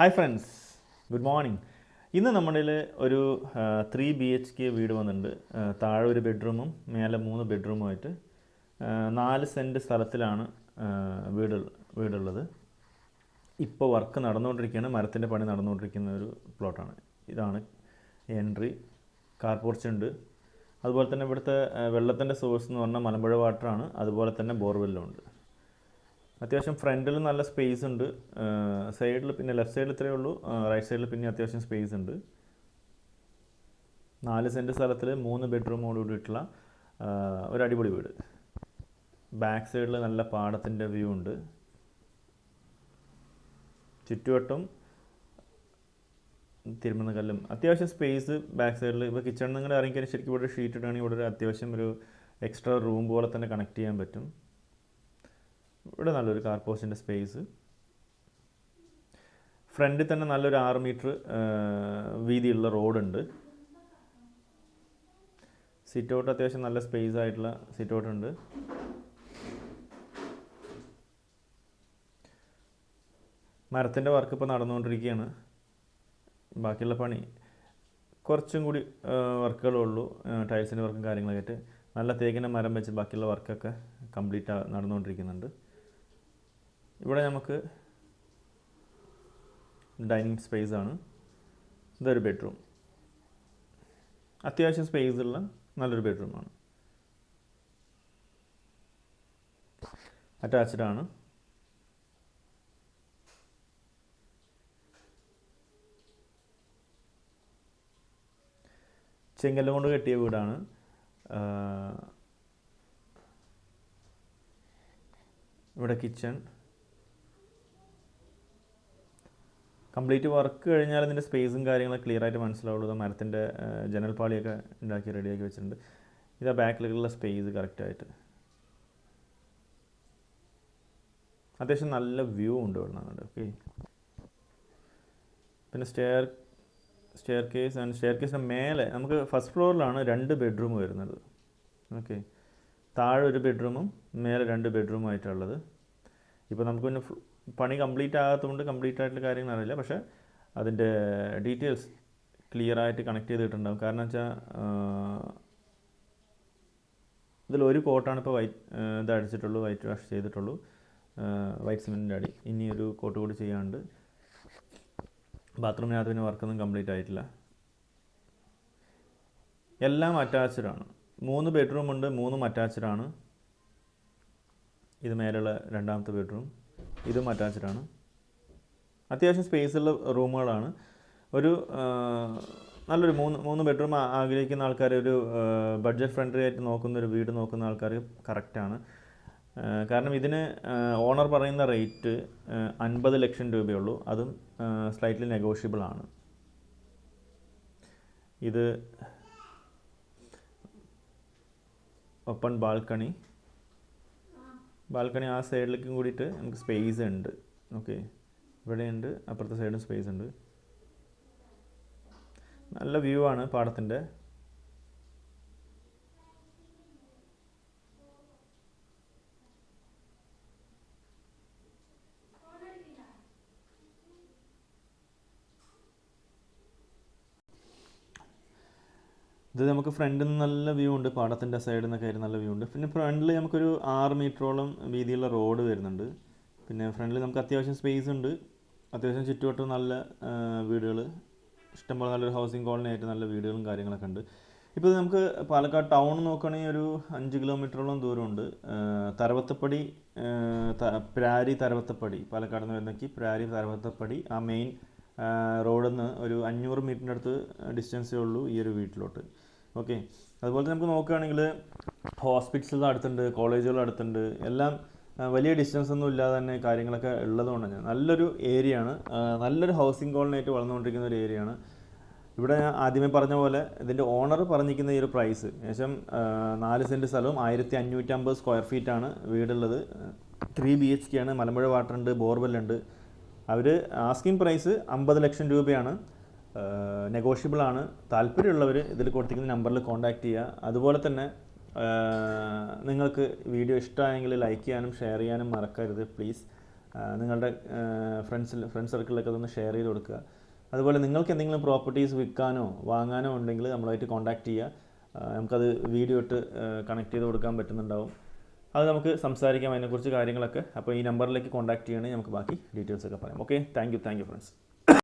Hi friends good morning ഇന്ന് നമ്മുടെ ഒരു ത്രീ ബി എച്ച് കെ വീട് വന്നിട്ടുണ്ട്. താഴെ ഒരു ബെഡ്റൂമും മേലെ മൂന്ന് ബെഡ്റൂമുമായിട്ട് നാല് സെന്റ് സ്ഥലത്തിലാണ് വീട് വീടുള്ളത്. ഇപ്പോൾ വർക്ക് നടന്നുകൊണ്ടിരിക്കുകയാണ്. മരത്തിന്റെ പണി നടന്നുകൊണ്ടിരിക്കുന്ന ഒരു പ്ലോട്ടാണ് ഇതാണ് എൻട്രി കാർ പോർച്ച് ഉണ്ട്. അതുപോലെ തന്നെ ഇവിടുത്തെ വെള്ളത്തിന്റെ സോഴ്സ് എന്ന് പറഞ്ഞാൽ മലമ്പുഴ വാട്ടറാണ് അതുപോലെ തന്നെ ബോർവെല്ലും ഉണ്ട്. അത്യാവശ്യം ഫ്രണ്ടിൽ നല്ല സ്പേസ് ഉണ്ട്. സൈഡിൽ പിന്നെ ലെഫ്റ്റ് സൈഡിൽ ഇത്രയേ ഉള്ളൂ. റൈറ്റ് സൈഡിൽ പിന്നെ അത്യാവശ്യം സ്പേസ് ഉണ്ട്. നാല് സെന്റ് സ്ഥലത്തിൽ മൂന്ന് ബെഡ്റൂമോട് കൂടിയിട്ടുള്ള ഒരു അടിപൊളി വീട്. ബാക്ക് സൈഡിൽ നല്ല പാടത്തിന്റെ വ്യൂ ഉണ്ട്. ചുറ്റുവട്ടം തിരുമന്നകല്ലും അത്യാവശ്യം സ്പേസ് ബാക്ക് സൈഡിൽ ഇപ്പോൾ കിച്ചണിൽ നിങ്ങൾ ഇറങ്ങിക്കഴിഞ്ഞാൽ ശരിക്കും ഇവിടെ ഷീറ്റ് ഇടുകയാണെങ്കിൽ ഇവിടെ ഒരു അത്യാവശ്യം ഒരു എക്സ്ട്രാ റൂം പോലെ തന്നെ കണക്ട് ചെയ്യാൻ പറ്റും. ഇവിടെ നല്ലൊരു കാർ പോസ്റ്റിന്റെ സ്പേസ് ഫ്രണ്ടിൽ തന്നെ നല്ലൊരു ആറ് മീറ്റർ വീതിയുള്ള റോഡുണ്ട് സിറ്റ് ഔട്ട് അത്യാവശ്യം നല്ല സ്പേസ് ആയിട്ടുള്ള സിറ്റ് ഔട്ട് ഉണ്ട്. മരത്തിന്റെ വർക്ക് ഇപ്പോൾ നടന്നുകൊണ്ടിരിക്കുകയാണ്. ബാക്കിയുള്ള പണി കുറച്ചും കൂടി വർക്കുകളേ ഉള്ളൂ. ടൈൽസിന്റെ വർക്കും കാര്യങ്ങളൊക്കെ ആയിട്ട് നല്ല തേക്കിന്റെ മരം വെച്ച് ബാക്കിയുള്ള വർക്കൊക്കെ കംപ്ലീറ്റ് നടന്നുകൊണ്ടിരിക്കുന്നുണ്ട്. ഇവിടെ നമുക്ക് ഡൈനിങ് സ്പേസ് ആണ്. ഇതൊരു ബെഡ്റൂം. അത്യാവശ്യം സ്പേസ് ഉള്ള നല്ലൊരു ബെഡ്റൂമാണ് അറ്റാച്ച്ഡ് ആണ്. ചെങ്കല്ല് കൊണ്ട് കെട്ടിയ വീടാണ്. ഇവിടെ കിച്ചൺ. കംപ്ലീറ്റ് വർക്ക് കഴിഞ്ഞാൽ അതിന്റെ സ്പേസും കാര്യങ്ങളൊക്കെ ക്ലിയർ ആയിട്ട് മനസ്സിലാവുള്ളൂ. മരത്തിന്റെ ജനൽ പാളിയൊക്കെ ഉണ്ടാക്കി റെഡിയാക്കി വെച്ചിട്ടുണ്ട്. ഇതാ ബാക്കിലുള്ള സ്പേസ് കറക്റ്റായിട്ട് അത്യാവശ്യം നല്ല വ്യൂ ഉണ്ട് ഇവിടെ ഓക്കെ പിന്നെ stair staircase and stair കേസിന്റെ മേലെ നമുക്ക് ഫസ്റ്റ് ഫ്ലോറിലാണ് രണ്ട് ബെഡ്റൂം വരുന്നത് ഓക്കെ താഴെ ഒരു ബെഡ്റൂമും മേലെ രണ്ട് ബെഡ്റൂമായിട്ടുള്ളത് ഇപ്പോൾ നമുക്ക് പിന്നെ പണി കംപ്ലീറ്റ് ആകാത്തതുകൊണ്ട് കംപ്ലീറ്റ് ആയിട്ടുള്ള കാര്യങ്ങൾ അറിയില്ല. പക്ഷേ അതിന്റെ ഡീറ്റെയിൽസ് ക്ലിയർ ആയിട്ട് കണക്ട് ചെയ്തിട്ടുണ്ടാകും കാരണം വെച്ചാൽ ഇതിൽ ഒരു കോട്ടാണ് ഇപ്പോൾ വൈറ്റ് ഇത് അടിച്ചിട്ടുള്ളൂ വൈറ്റ് വാഷ് ചെയ്തിട്ടുള്ളൂ. വൈറ്റ് സിമെന്റിന്റെ അടി. ഇനി ഒരു കോട്ട് കൂടി ചെയ്യാണ്ട് ബാത്റൂമിനകത്ത് പിന്നെ വർക്കൊന്നും കംപ്ലീറ്റ് ആയിട്ടില്ല. എല്ലാം അറ്റാച്ച്ഡ് ആണ്. മൂന്ന് ബെഡ്റൂം ഉണ്ട് മൂന്നും അറ്റാച്ച്ഡ് ആണ്. ഇത് മേലുള്ള രണ്ടാമത്തെ ബെഡ്റൂം ഇതും അറ്റാച്ച്ഡ് ആണ് അത്യാവശ്യം സ്പേസ് ഉള്ള റൂമുകളാണ്. ഒരു നല്ലൊരു മൂന്ന് മൂന്ന് ബെഡ്റൂം ആഗ്രഹിക്കുന്ന ആൾക്കാർ ഒരു ബഡ്ജറ്റ് ഫ്രണ്ട്ലി ആയിട്ട് നോക്കുന്ന ഒരു വീട് നോക്കുന്ന ആൾക്കാർ കറക്റ്റാണ് കാരണം ഇതിന് ഓണർ പറയുന്ന റേറ്റ് അൻപത് ലക്ഷം രൂപയുള്ളൂ. അതും സ്ലൈറ്റ്ലി നെഗോഷ്യബിൾ ആണ്. ഇത് ഓപ്പൺ ബാൽക്കണി ബാൽക്കണി ആ സൈഡിലേക്കും കൂടിയിട്ട് നമുക്ക് സ്പേസ് ഉണ്ട്. ഓക്കെ. ഇവിടെയുണ്ട് അപ്പുറത്തെ സൈഡും സ്പേസ് ഉണ്ട്. നല്ല വ്യൂ ആണ് പാടത്തിന്റെ. ഇത് നമുക്ക് ഫ്രണ്ടിൽ നിന്ന് നല്ല വ്യൂ ഉണ്ട് പാടത്തിന്റെ സൈഡിൽ നിന്നൊക്കെ ആയിട്ട് നല്ല വ്യൂ ഉണ്ട്. പിന്നെ ഫ്രണ്ടിൽ നമുക്കൊരു ആറ് മീറ്ററോളം വീതിയുള്ള റോഡ് വരുന്നുണ്ട്. പിന്നെ ഫ്രണ്ടിൽ നമുക്ക് അത്യാവശ്യം സ്പേസ് ഉണ്ട്. അത്യാവശ്യം ചുറ്റുവട്ടം നല്ല വീടുകൾ ഇഷ്ടംപോലെ നല്ലൊരു ഹൗസിംഗ് കോളനി ആയിട്ട് നല്ല വീടുകളും കാര്യങ്ങളൊക്കെ ഉണ്ട്. ഇപ്പോൾ നമുക്ക് പാലക്കാട് ടൗൺ നോക്കുകയാണെങ്കിൽ ഒരു അഞ്ച് കിലോമീറ്ററോളം ദൂരമുണ്ട്. തരവത്തപ്പടി പ്രാരി തരവത്തപ്പടി പാലക്കാട് നിന്ന് വരുന്നെങ്കിൽ പ്രാരി തരവത്തപ്പടി ആ മെയിൻ റോഡിൽ നിന്ന് ഒരു അഞ്ഞൂറ് മീറ്ററിന്റെ അടുത്ത് ഡിസ്റ്റൻസേ ഉള്ളൂ ഈ ഒരു വീട്ടിലോട്ട്. ഓക്കെ. അതുപോലെ തന്നെ നമുക്ക് നോക്കുകയാണെങ്കിൽ ഹോസ്പിറ്റൽസ് അടുത്തുണ്ട് കോളേജുകൾ അടുത്തുണ്ട്. എല്ലാം വലിയ ഡിസ്റ്റൻസ് ഒന്നും ഇല്ലാതെ തന്നെ കാര്യങ്ങളൊക്കെ ഉള്ളതുകൊണ്ട് തന്നെ നല്ലൊരു ഏരിയ ആണ്. നല്ലൊരു ഹൗസിംഗ് കോളനി ആയിട്ട് വളർന്നുകൊണ്ടിരിക്കുന്ന ഒരു ഏരിയ ആണ്. ഇവിടെ ഞാൻ ആദ്യമേ പറഞ്ഞ പോലെ ഇതിന്റെ ഓണർ പറഞ്ഞിരിക്കുന്ന ഈ ഒരു പ്രൈസ് ഏകദേശം നാല് സെന്റ് സ്ഥലവും ആയിരത്തി അഞ്ഞൂറ്റമ്പത് സ്ക്വയർ ആണ് വീടുള്ളത്. ത്രീ ബി എച്ച് കെ ആണ്. മലമ്പുഴ വാട്ടർ ഉണ്ട് ബോർവെല്ലുണ്ട് അവർ ആസ്കിങ് പ്രൈസ് അമ്പത് ലക്ഷം രൂപയാണ്. നെഗോഷ്യബിൾ ആണ്. താല്പര്യമുള്ളവർ ഇതിൽ കൊടുത്തിരിക്കുന്ന നമ്പറിൽ കോൺടാക്റ്റ് ചെയ്യുക. അതുപോലെ തന്നെ നിങ്ങൾക്ക് വീഡിയോ ഇഷ്ടമായെങ്കിൽ ലൈക്ക് ചെയ്യാനും ഷെയർ ചെയ്യാനും മറക്കരുത്. പ്ലീസ് നിങ്ങളുടെ ഫ്രണ്ട്സിൽ ഫ്രണ്ട് സർക്കിളിലൊക്കെ ഒന്ന് ഷെയർ ചെയ്ത് കൊടുക്കുക. അതുപോലെ നിങ്ങൾക്ക് എന്തെങ്കിലും പ്രോപ്പർട്ടീസ് വിൽക്കാനോ വാങ്ങാനോ ഉണ്ടെങ്കിൽ നമ്മളായിട്ട് കോൺടാക്ട് ചെയ്യുക. നമുക്കത് വീഡിയോ ഇട്ട് കണക്ട് ചെയ്ത് കൊടുക്കാൻ പറ്റുന്നുണ്ടാവും. അത് നമുക്ക് സംസാരിക്കാം. അതിനെക്കുറിച്ച് കാര്യങ്ങളൊക്കെ. അപ്പോൾ ഈ നമ്പറിലേക്ക് കോൺടാക്ട് ചെയ്യണമെങ്കിൽ നമുക്ക് ബാക്കി ഡീറ്റെയിൽസ് ഒക്കെ പറയാം. Okay thank you thank you friends